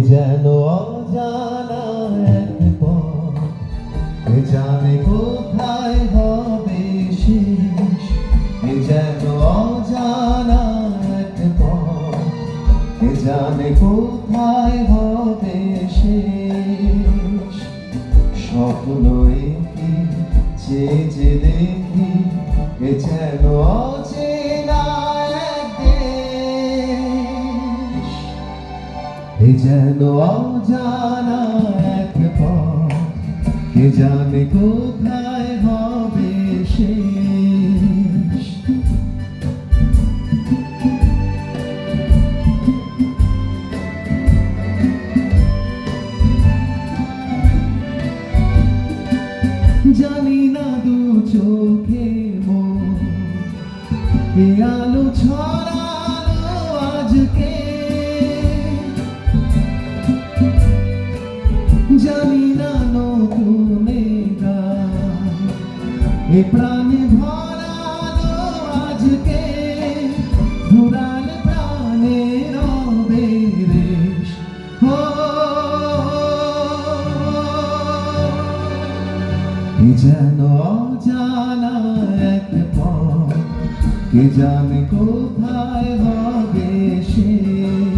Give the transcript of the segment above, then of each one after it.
যেন অজানা এক পথ। জানে কোথায় হবে শেষ। যেন অজানা এক পথ। জানে কোথায় হবে শেষ। স্বপ্ন চেয়ে যে দেখি এ যেন অজানা এক পথ, কে জানে কোথায় হবে শেষ। জানি না দু চোখে মন প্রাণে ভরালো আজকে। ঘুরাল প্রাণে রবে যেন অজানা এক পথ, কে জানে কোথায় হবে শেষ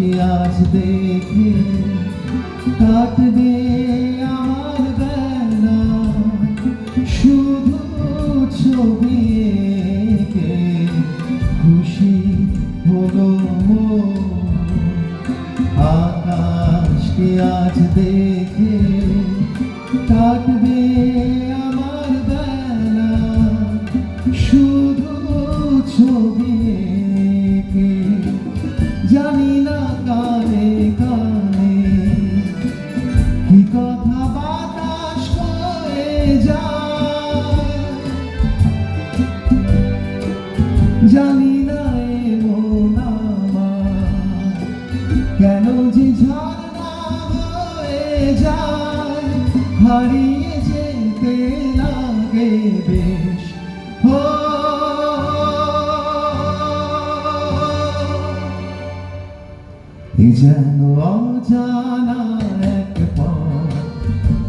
আকাশকে আজ দেখে কাটবে আমার বেলা। শুধু ছবি খুশি হলো আকাশকে আজ দেখে জানি না এমন আমার। কেন যে ঝর্ণা হয়ে যায়, হারিয়ে যেতে লাগে বেশ। এ যেন অজানা এক পথ,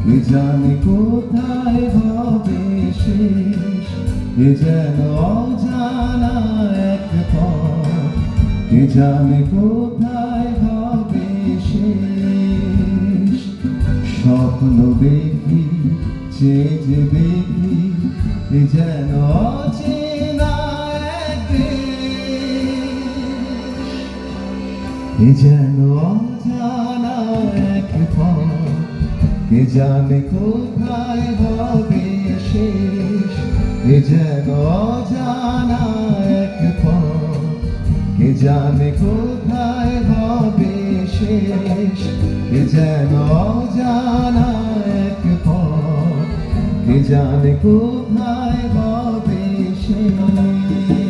কে জানে কোথায় হবে শেষ। এ যেন জানে কোথায় হবে শেষ। স্বপ্ন দেখি চেয়ে যে দেখি যেন অচেনা এ যেন অজানা এক কে জানে কোথায় হবে শেষ। এ যেন অজানা জানে কোথায় হবে শেষ? কে যেন জানা এক পথ? কে জানে কোথায় হবে শেষ?